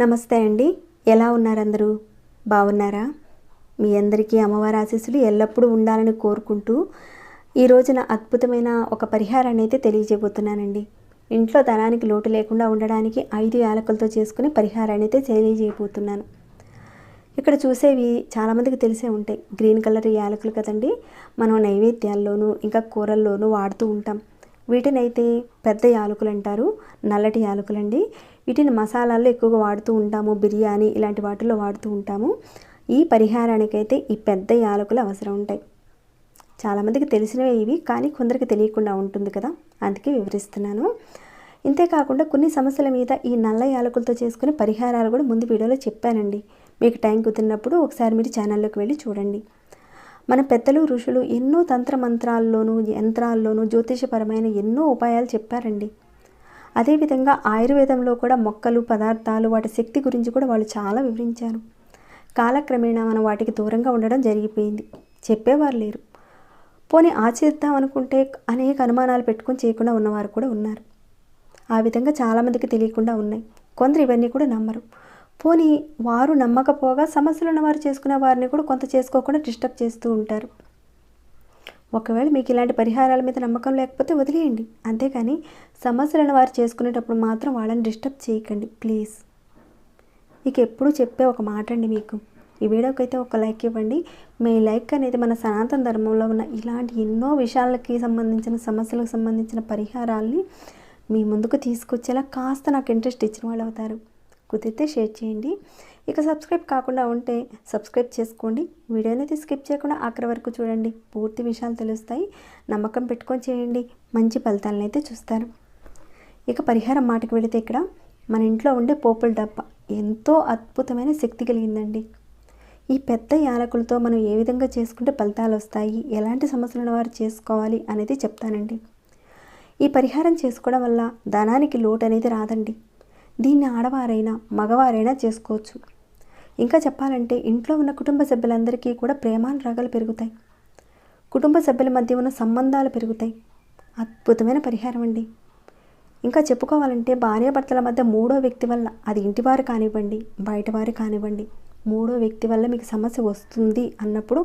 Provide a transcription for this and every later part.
నమస్తే అండి. ఎలా ఉన్నారందరూ? బాగున్నారా? మీ అందరికీ అమ్మవారి ఆశీస్సులు ఎల్లప్పుడూ ఉండాలని కోరుకుంటూ ఈ రోజున అద్భుతమైన ఒక పరిహారాన్ని అయితే తెలియజేయబోతున్నానండి. ఇంట్లో ధనానికి లోటు లేకుండా ఉండడానికి ఐదు యాలకులతో చేసుకునే పరిహారాన్ని అయితే తెలియజేయబోతున్నాను. ఇక్కడ చూసేవి చాలామందికి తెలిసే ఉంటాయి. గ్రీన్ కలర్ యాలకులు కదండి. మనం నైవేద్యాల్లోనూ ఇంకా కూరల్లోనూ వాడుతూ ఉంటాం. వీటిని అయితే పెద్ద యాలకులు అంటారు నల్లటి యాలకులండి. వీటిని మసాలాల్లో ఎక్కువగా వాడుతూ ఉంటాము బిర్యానీ ఇలాంటి వాటిల్లో వాడుతూ ఉంటాము. ఈ పరిహారానికైతే ఈ పెద్ద యాలకులు అవసరం ఉంటాయి. చాలామందికి తెలిసినవే ఇవి కానీ కొందరికి తెలియకుండా ఉంటుంది కదా. అందుకే వివరిస్తున్నాను. ఇంతేకాకుండా కొన్ని సమస్యల మీద ఈ నల్ల యాలకులతో చేసుకునే పరిహారాలు కూడా ముందు వీడియోలో చెప్పానండి. మీకు టైం కుదిరినప్పుడు ఒకసారి మీరు ఛానల్లోకి వెళ్ళి చూడండి. మన పెద్దలు ఋషులు ఎన్నో తంత్ర మంత్రాల్లోనూ యంత్రాల్లోనూ జ్యోతిషపరమైన ఎన్నో ఉపాయాలు చెప్పారండి. అదేవిధంగా ఆయుర్వేదంలో కూడా మొక్కలు పదార్థాలు వాటి శక్తి గురించి కూడా వాళ్ళు చాలా వివరించారు. కాలక్రమేణా మనం వాటికి దూరంగా ఉండడం జరిగిపోయింది. చెప్పేవారు లేరు. పోనీ ఆచరిద్దాం అనుకుంటే అనేక అనుమానాలు పెట్టుకొని చేయకుండా ఉన్నవారు కూడా ఉన్నారు. ఆ విధంగా చాలామందికి తెలియకుండా ఉన్నాయి. కొందరు ఇవన్నీ కూడా నమ్మరు. పోనీ వారు నమ్మకపోగా సమస్యలు ఉన్నవారు చేసుకునే వారిని కూడా కొంత చేసుకోకుండా డిస్టర్బ్ చేస్తూ ఉంటారు. ఒకవేళ మీకు ఇలాంటి పరిహారాల మీద నమ్మకం లేకపోతే వదిలేయండి. అంతేకాని సమస్యలను వారు చేసుకునేటప్పుడు మాత్రం వాళ్ళని డిస్టర్బ్ చేయకండి ప్లీజ్. ఇక ఎప్పుడు చెప్పే ఒక మాట అండి మీకు. ఈ వీడియోకి అయితే ఒక లైక్ ఇవ్వండి. మీ లైక్ అనేది మన సనాతన ధర్మంలో ఉన్న ఇలాంటి ఎన్నో విషయాలకి సంబంధించిన సమస్యలకు సంబంధించిన పరిహారాల్ని మీ ముందుకు తీసుకొచ్చేలా కాస్త నాకు ఇంట్రెస్ట్ ఇచ్చిన వాళ్ళు అవుతారు కుదిరితే షేర్ చేయండి. ఇక సబ్స్క్రైబ్ కాకుండా ఉంటే సబ్స్క్రైబ్ చేసుకోండి. వీడియోని అయితే స్కిప్ చేయకుండా ఆఖరి వరకు చూడండి. పూర్తి విషయాలు తెలుస్తాయి. నమ్మకం పెట్టుకొని చేయండి. మంచి ఫలితాలను అయితే చూస్తారు. ఇక పరిహారం మాటకు వెళితే ఇక్కడ మన ఇంట్లో ఉండే పోపుల డబ్బా ఎంతో అద్భుతమైన శక్తి కలిగిందండి. ఈ పెద్ద యాలకులతో మనం ఏ విధంగా చేసుకుంటే ఫలితాలు వస్తాయి? ఎలాంటి సమస్యలను వారు చేసుకోవాలి? అనేది చెప్తానండి. ఈ పరిహారం చేసుకోవడం వల్ల ధనానికి లోటు అనేది రాదండి. దీన్ని ఆడవారైనా మగవారైనా చేసుకోవచ్చు. ఇంకా చెప్పాలంటే ఇంట్లో ఉన్న కుటుంబ సభ్యులందరికీ కూడా ప్రేమానురాగాలు పెరుగుతాయి. కుటుంబ సభ్యుల మధ్య ఉన్న సంబంధాలు పెరుగుతాయి. అద్భుతమైన పరిహారం అండి. ఇంకా చెప్పుకోవాలంటే భార్యాభర్తల మధ్య మూడో వ్యక్తి వల్ల అది ఇంటివారు కానివ్వండి బయటవారు కానివ్వండి మూడో వ్యక్తి వల్ల మీకు సమస్య వస్తుంది అన్నప్పుడు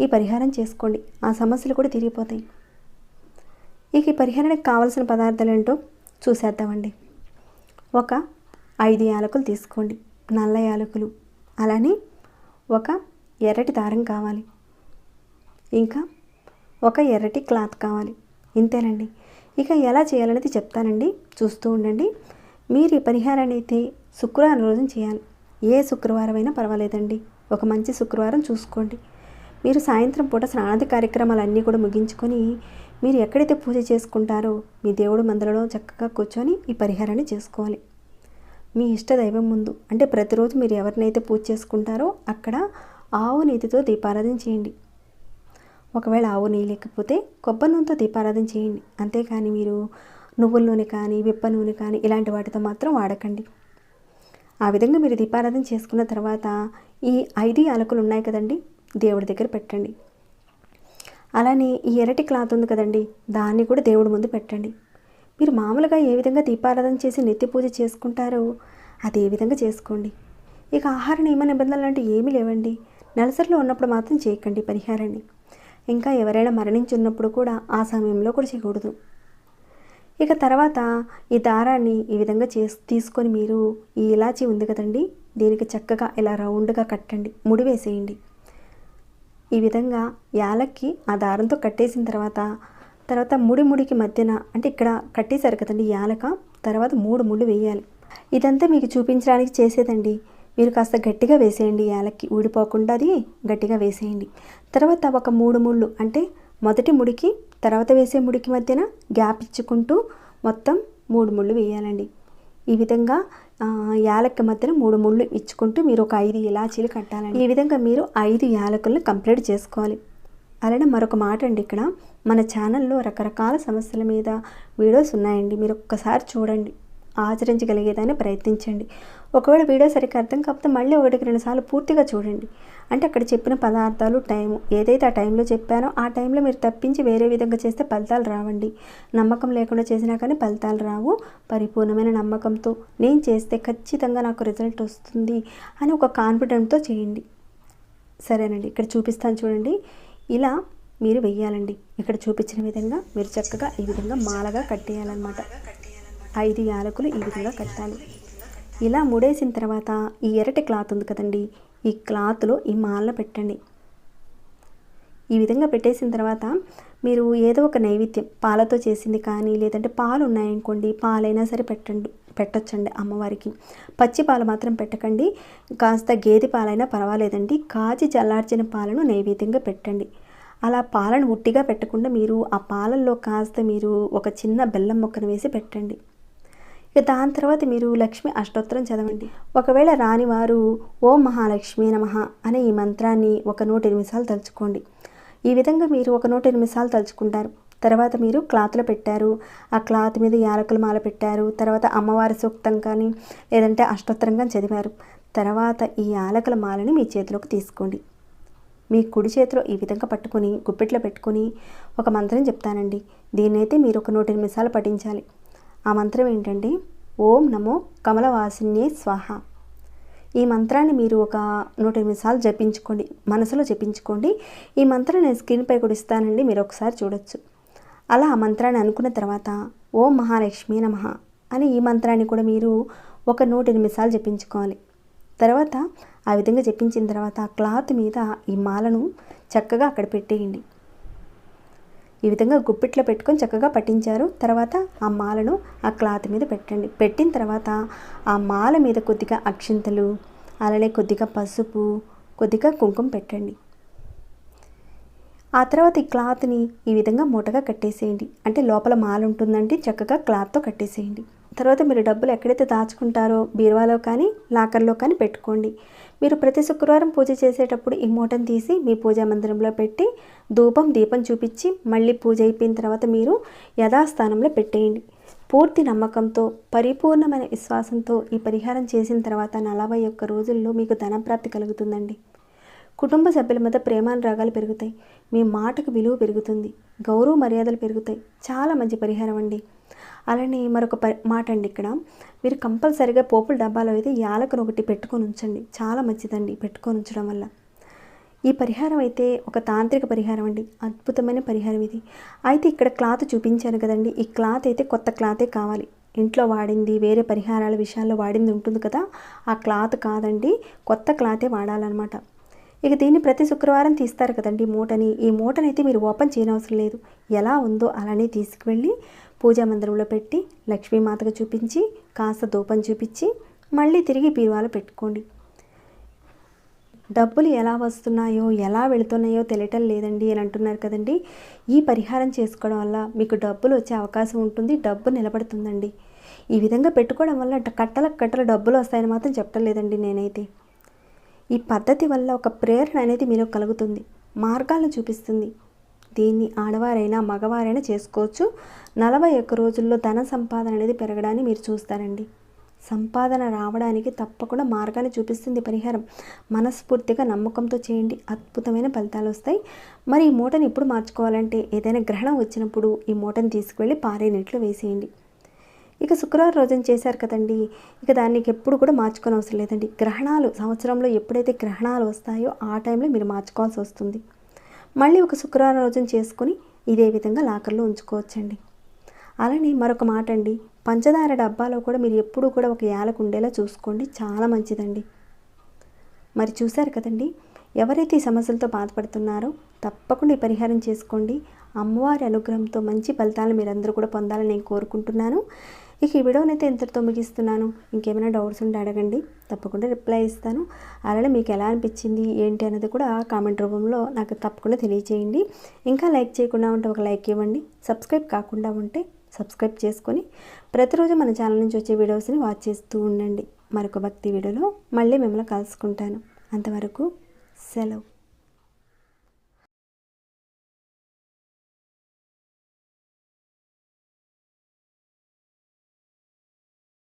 ఈ పరిహారం చేసుకోండి. ఆ సమస్యలు కూడా తిరిగిపోతాయి ఇక ఈ పరిహారానికి కావాల్సిన పదార్థాలు ఏంటో చూసేద్దామండి. ఒక ఐదు యాలకులు తీసుకోండి. నల్ల యాలకులు. అలానే ఒక ఎర్రటి దారం కావాలి. ఇంకా ఒక ఎర్రటి క్లాత్ కావాలి. ఇంతేనండి. ఇక ఎలా చేయాలనేది చెప్తానండి. చూస్తూ ఉండండి. మీరు ఈ పరిహారాన్ని అయితే శుక్రవారం రోజున చేయాలి. ఏ శుక్రవారం అయినా పర్వాలేదండి. ఒక మంచి శుక్రవారం చూసుకోండి. మీరు సాయంత్రం పూట స్నానాది కార్యక్రమాలన్నీ కూడా ముగించుకొని మీరు ఎక్కడైతే పూజ చేసుకుంటారో మీ దేవుడు మందులలో చక్కగా కూర్చొని ఈ పరిహారాన్ని చేసుకోవాలి. మీ ఇష్ట దైవం ముందు అంటే ప్రతిరోజు మీరు ఎవరినైతే పూజ చేసుకుంటారో అక్కడ ఆవు నీతితో దీపారాధన చేయండి. ఒకవేళ ఆవు నెయ్యి లేకపోతే కొబ్బరి నూనెతో దీపారాధన చేయండి. అంతేకాని మీరు నువ్వుల నూనె కానీ విప్ప నూనె కానీ ఇలాంటి వాటితో మాత్రం వాడకండి. ఆ విధంగా మీరు దీపారాధన చేసుకున్న తర్వాత ఈ ఐదు యాలకులు ఉన్నాయి కదండి దేవుడి దగ్గర పెట్టండి. అలానే ఈ ఎరటి క్లాత్ ఉంది కదండి దాన్ని కూడా దేవుడి ముందు పెట్టండి. మీరు మామూలుగా ఏ విధంగా దీపారాధన చేసి నిత్య పూజ చేసుకుంటారో అదే విధంగా చేసుకోండి. ఇక ఆహార నియమ నిబంధనలు అంటే ఏమీ లేవండి. నెలసరిలో ఉన్నప్పుడు మాత్రం చేయకండి పరిహారాన్ని. ఇంకా ఎవరైనా మరణించున్నప్పుడు కూడా ఆ సమయంలో కూడా చేయకూడదు. ఇక తర్వాత ఈ దారాన్ని ఈ విధంగా చేసి తీసుకొని మీరు ఈ ఇలాచి ఉంది కదండి దీనికి చక్కగా ఇలా రౌండ్గా కట్టండి ముడి వేసేయండి. ఈ విధంగా యాలక్కి ఆ దారంతో కట్టేసిన తర్వాత తర్వాత ముడి ముడికి మధ్యన అంటే ఇక్కడ కట్టేశారు కదండి యాలక తర్వాత మూడు ముళ్ళు వేయాలి. ఇదంతా మీకు చూపించడానికి చేసేదండి. మీరు కాస్త గట్టిగా వేసేయండి యాలక్కి. ఊడిపోకుండా అది గట్టిగా వేసేయండి. తర్వాత ఒక మూడు ముళ్ళు అంటే మొదటి ముడికి తర్వాత వేసే ముడికి మధ్యన గ్యాప్ ఇచ్చుకుంటూ మొత్తం మూడు ముళ్ళు వేయాలండి. ఈ విధంగా ఆ, యాలక్క మధ్యన మూడు ముళ్ళు ఇచ్చుకుంటూ మీరు ఒక ఐదు ఇలాచీలు కట్టాలండి. ఈ విధంగా మీరు ఐదు యాలకులను కంప్లీట్ చేసుకోవాలి. అలానే మరొక మాట అండి ఇక్కడ. మన ఛానల్లో రకరకాల సమస్యల మీద వీడియోస్ ఉన్నాయండి. మీరు ఒక్కసారి చూడండి. ఆచరించగలిగేదాన్ని ప్రయత్నించండి. ఒకవేళ వీడియో సరిగ్గా అర్థం కాకపోతే మళ్ళీ ఒకటికి రెండు సార్లు పూర్తిగా చూడండి. అంటే అక్కడ చెప్పిన పదార్థాలు టైము ఏదైతే ఆ టైంలో చెప్పానో ఆ టైంలో మీరు తప్పించి వేరే విధంగా చేస్తే ఫలితాలు రావండి. నమ్మకం లేకుండా చేసినా కానీ ఫలితాలు రావు. పరిపూర్ణమైన నమ్మకంతో నేను చేస్తే ఖచ్చితంగా నాకు రిజల్ట్ వస్తుంది అని ఒక కాన్ఫిడెంట్తో చేయండి. సరేనండి ఇక్కడ చూపిస్తాను చూడండి. ఇలా మీరు వెయ్యాలండి. ఇక్కడ చూపించిన విధంగా మీరు చక్కగా ఈ విధంగా మాలగా కట్టేయాలన్నమాట. ఐదు యాలకులు ఈ విధంగా కట్టాలి. ఇలా ముడేసిన తర్వాత ఈ ఎరటి క్లాత్ ఉంది కదండి ఈ క్లాత్లో ఈ మాల పెట్టండి. ఈ విధంగా పెట్టేసిన తర్వాత మీరు ఏదో ఒక నైవేద్యం పాలతో చేసింది కానీ లేదంటే పాలు ఉన్నాయనుకోండి పాలైనా సరే పెట్టండి పెట్టొచ్చండి అమ్మవారికి. పచ్చి పాలు మాత్రం పెట్టకండి కాస్త గేదె పాలైనా పర్వాలేదండి కాచి చల్లార్చిన పాలను నైవేద్యంగా పెట్టండి. అలా పాలను ఉట్టిగా పెట్టకుండా మీరు ఆ పాలల్లో కాస్త మీరు ఒక చిన్న బెల్లం మొక్కను వేసి పెట్టండి. ఇక దాని తర్వాత మీరు లక్ష్మి అష్టోత్తరం చదవండి. ఒకవేళ రాని వారు ఓం మహాలక్ష్మి నమః అనే ఈ మంత్రాన్ని ఒక నూట ఎనిమిది సార్లు తలుచుకోండి. ఈ విధంగా మీరు ఒక నూట ఎనిమిది సార్లు తలుచుకుంటారు. తర్వాత మీరు క్లాత్లో పెట్టారు. ఆ క్లాత్ మీద యాలకుల మాల పెట్టారు. తర్వాత అమ్మవారి సూక్తం కానీ లేదంటే అష్టోత్తరం కానీ చదివారు. తర్వాత ఈ యాలకుల మాలని మీ చేతిలోకి తీసుకోండి. మీ కుడి చేతిలో ఈ విధంగా పట్టుకొని గుప్పెట్లో పెట్టుకొని ఒక మంత్రం చెప్తానండి. దీన్నైతే మీరు ఒక నూట ఎనిమిది సార్లు పఠించాలి. ఆ మంత్రం ఏంటంటే ఓం నమో కమలవాసిన్యే స్వాహ. ఈ మంత్రాన్ని మీరు ఒక నూట ఎనిమిది సార్లు జపించుకోండి మనసులో జపించుకోండి. ఈ మంత్రం నేను స్క్రీన్పై కూడా ఇస్తానండి మీరు ఒకసారి చూడొచ్చు. అలా ఆ మంత్రాన్ని అనుకున్న తర్వాత ఓం మహాలక్ష్మి నమ అని ఈ మంత్రాన్ని కూడా మీరు ఒక నూట ఎనిమిది సార్లు జపించుకోవాలి. తర్వాత ఆ విధంగా జపించిన తర్వాత ఆ క్లాత్ మీద ఈ మాలను చక్కగా అక్కడ పెట్టేయండి. ఈ విధంగా గుప్పిట్లో పెట్టుకొని చక్కగా పట్టించారు. తర్వాత ఆ మాలను ఆ క్లాత్ మీద పెట్టండి. పెట్టిన తర్వాత ఆ మాల మీద కొద్దిగా అక్షింతలు అలానే కొద్దిగా పసుపు కొద్దిగా కుంకుమ పెట్టండి. ఆ తర్వాత ఈ క్లాత్ని ఈ విధంగా మూటగా కట్టేసేయండి. అంటే లోపల మాల ఉంటుందంటే చక్కగా క్లాత్తో కట్టేసేయండి. తర్వాత మీరు డబ్బులు ఎక్కడైతే దాచుకుంటారో బీరువాలో కానీ లాకర్లో కానీ పెట్టుకోండి. మీరు ప్రతి శుక్రవారం పూజ చేసేటప్పుడు ఈ మూటను తీసి మీ పూజా మందిరంలో పెట్టి ధూపం దీపం చూపించి మళ్ళీ పూజ అయిపోయిన తర్వాత మీరు యథాస్థానంలో పెట్టేయండి. పూర్తి నమ్మకంతో పరిపూర్ణమైన విశ్వాసంతో ఈ పరిహారం చేసిన తర్వాత నలభై ఒక్క రోజుల్లో మీకు ధనప్రాప్తి కలుగుతుందండి. కుటుంబ సభ్యుల మధ్య ప్రేమానురాగాలు పెరుగుతాయి. మీ మాటకు విలువ పెరుగుతుంది. గౌరవ మర్యాదలు పెరుగుతాయి. చాలా మంచి పరిహారం అండి. అలానే మరొక మాట అండి ఇక్కడ. మీరు కంపల్సరిగా పోపుల డబ్బాలో అయితే యాలకును ఒకటి పెట్టుకొని ఉంచండి. చాలా మంచిదండి పెట్టుకొని ఉంచడం వల్ల. ఈ పరిహారం అయితే ఒక తాంత్రిక పరిహారం అండి. అద్భుతమైన పరిహారం ఇది. అయితే ఇక్కడ క్లాత్ చూపించాను కదండి. ఈ క్లాత్ అయితే కొత్త క్లాతే కావాలి. ఇంట్లో వాడింది వేరే పరిహారాల విషయాల్లో వాడింది ఉంటుంది కదా. ఆ క్లాత్ కాదండి. కొత్త క్లాతే వాడాలన్నమాట. ఇక దీన్ని ప్రతి శుక్రవారం తీస్తారు కదండి మూటని. ఈ మూటని అయితే మీరు ఓపెన్ చేయనవసరం లేదు. ఎలా ఉందో అలానే తీసుకువెళ్ళి పూజా మందిరంలో పెట్టి లక్ష్మీమాతకు చూపించి కాస్త ధూపం చూపించి మళ్ళీ తిరిగి బీరువాలో పెట్టుకోండి. డబ్బులు ఎలా వస్తున్నాయో ఎలా వెళుతున్నాయో తెలియటం లేదండి అని అంటున్నారు కదండి. ఈ పరిహారం చేసుకోవడం వల్ల మీకు డబ్బులు వచ్చే అవకాశం ఉంటుంది డబ్బు నిలబడుతుందండి. ఈ విధంగా పెట్టుకోవడం వల్ల కట్టల కట్టల డబ్బులు వస్తాయని మాత్రం చెప్పడం లేదండి నేనైతే. ఈ పద్ధతి వల్ల ఒక ప్రేరణ అనేది మీలో కలుగుతుంది. మార్గాలను చూపిస్తుంది. దీన్ని ఆడవారైనా మగవారైనా చేసుకోవచ్చు. నలభై ఒక్క రోజుల్లో ధన సంపాదన అనేది పెరగడాన్ని మీరు చూస్తారండి. సంపాదన రావడానికి తప్పకుండా మార్గాన్ని చూపిస్తుంది పరిహారం. మనస్ఫూర్తిగా నమ్మకంతో చేయండి. అద్భుతమైన ఫలితాలు వస్తాయి. మరి ఈ మూటని ఎప్పుడు మార్చుకోవాలంటే ఏదైనా గ్రహణం వచ్చినప్పుడు ఈ మూటను తీసుకువెళ్ళి పారే నీటిలో వేసేయండి. ఇక శుక్రవారం రోజున చేశారు కదండి. ఇక దాన్ని ఎప్పుడు కూడా మార్చుకొని అవసరం లేదండి. గ్రహణాలు సంవత్సరంలో ఎప్పుడైతే గ్రహణాలు వస్తాయో ఆ టైంలో మీరు మార్చుకోవాల్సి వస్తుంది. మళ్ళీ ఒక శుక్రవారం రోజున చేసుకొని ఇదే విధంగా లాకర్లో ఉంచుకోవచ్చండి. అలానే మరొక మాట అండి. పంచదార డబ్బాలో కూడా మీరు ఎప్పుడూ కూడా ఒక యాలకు ఉండేలా చూసుకోండి. చాలా మంచిదండి. మరి చూశారు కదండి. ఎవరైతే ఈ సమస్యలతో బాధపడుతున్నారో తప్పకుండా ఈ పరిహారం చేసుకోండి. అమ్మవారి అనుగ్రహంతో మంచి ఫలితాలు మీరందరూ కూడా పొందాలని నేను కోరుకుంటున్నాను. ఇక ఈ వీడియోనైతే ఇంతటితో ముగిస్తున్నాను. ఇంకేమైనా డౌట్స్ ఉంటే అడగండి. తప్పకుండా రిప్లై ఇస్తాను. అలానే మీకు ఎలా అనిపించింది ఏంటి అనేది కూడా కామెంట్ రూపంలో నాకు తప్పకుండా తెలియచేయండి. ఇంకా లైక్ చేయకుండా ఉంటే ఒక లైక్ ఇవ్వండి. సబ్స్క్రైబ్ కాకుండా ఉంటే సబ్స్క్రైబ్ చేసుకొని ప్రతిరోజు మన ఛానల్ నుంచి వచ్చే వీడియోస్ని వాచ్ చేస్తూ ఉండండి. మరొక భక్తి వీడియోలో మళ్ళీ మిమ్మల్ని కలుసుకుంటాను. అంతవరకు సెలవు.